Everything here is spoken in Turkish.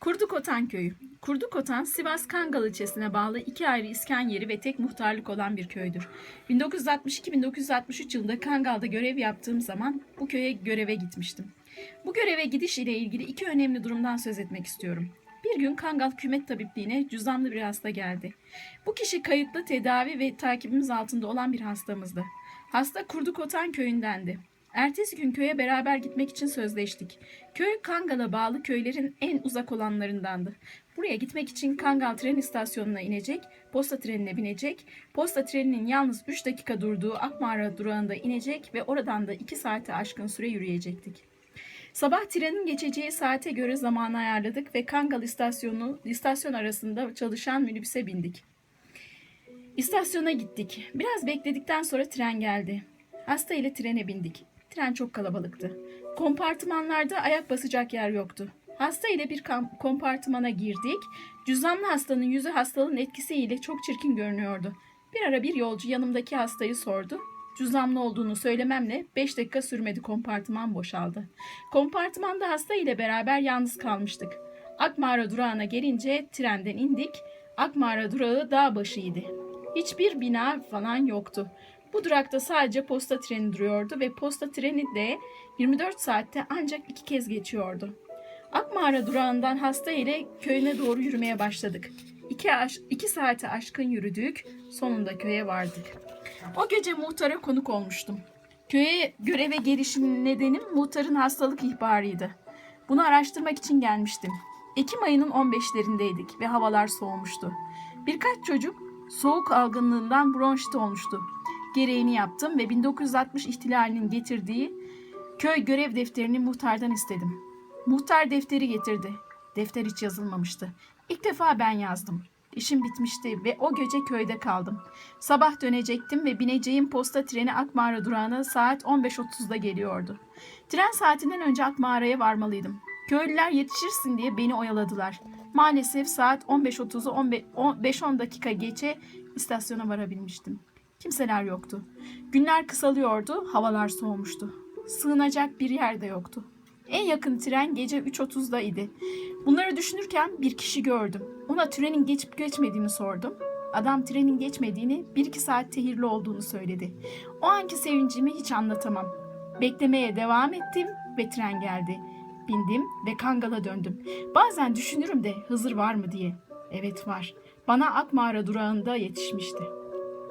Kurdukotan Köyü. Kurdukotan, Sivas Kangal ilçesine bağlı iki ayrı iskan yeri ve tek muhtarlık olan bir köydür. 1962-1963 yılında Kangal'da görev yaptığım zaman bu köye göreve gitmiştim. Bu göreve gidiş ile ilgili iki önemli durumdan söz etmek istiyorum. Bir gün Kangal Kümet Tabipliğine cüzdanlı bir hasta geldi. Bu kişi kayıtlı tedavi ve takibimiz altında olan bir hastamızdı. Hasta Kurdukotan köyündendi. Ertesi gün köye beraber gitmek için sözleştik. Köy Kangal'a bağlı köylerin en uzak olanlarındandı. Buraya gitmek için Kangal tren istasyonuna inecek, posta trenine binecek, posta treninin yalnız 3 dakika durduğu Akmağara durağında inecek ve oradan da 2 saate aşkın süre yürüyecektik. Sabah trenin geçeceği saate göre zamanı ayarladık ve Kangal istasyonu istasyon arasında çalışan minibüse bindik. İstasyona gittik. Biraz bekledikten sonra tren geldi. Hasta ile trene bindik. Tren çok kalabalıktı. Kompartımanlarda ayak basacak yer yoktu. Hasta ile bir kompartımana girdik. Cüzdanlı hastanın yüzü hastalığın etkisiyle çok çirkin görünüyordu. Bir ara bir yolcu yanımdaki hastayı sordu. Cüzdanlı olduğunu söylememle 5 dakika sürmedi kompartıman boşaldı. Kompartımanda hasta ile beraber yalnız kalmıştık. Akmağara durağına gelince trenden indik. Akmağara durağı dağ başıydı. Hiçbir bina falan yoktu. Bu durakta sadece posta treni duruyordu ve posta treni de 24 saatte ancak iki kez geçiyordu. Akmağara durağından hasta ile köyüne doğru yürümeye başladık. İki, aş- iki saate aşkın yürüdük, sonunda köye vardık. O gece muhtara konuk olmuştum. Köye göreve gelişim nedenim muhtarın hastalık ihbarıydı. Bunu araştırmak için gelmiştim. Ekim ayının 15'lerindeydik ve havalar soğumuştu. Birkaç çocuk soğuk algınlığından bronşit olmuştu. Gereğini yaptım ve 1960 ihtilalinin getirdiği köy görev defterini muhtardan istedim. Muhtar defteri getirdi. Defter hiç yazılmamıştı. İlk defa ben yazdım. İşim bitmişti ve o gece köyde kaldım. Sabah dönecektim ve bineceğim posta treni Akmağara durağına saat 15.30'da geliyordu. Tren saatinden önce Akmağara'ya varmalıydım. Köylüler yetişirsin diye beni oyaladılar. Maalesef saat 15.30'u 5-10 dakika geçe istasyona varabilmiştim. Kimseler yoktu. Günler kısalıyordu, havalar soğumuştu. Sığınacak bir yer de yoktu. En yakın tren gece 3.30'da idi. Bunları düşünürken bir kişi gördüm. Ona trenin geçip geçmediğini sordum. Adam trenin geçmediğini, bir iki saat tehirli olduğunu söyledi. O anki sevincimi hiç anlatamam. Beklemeye devam ettim ve tren geldi. Bindim ve Kangal'a döndüm. Bazen düşünürüm de Hızır var mı diye. Evet var. Bana Akmağara durağında yetişmişti.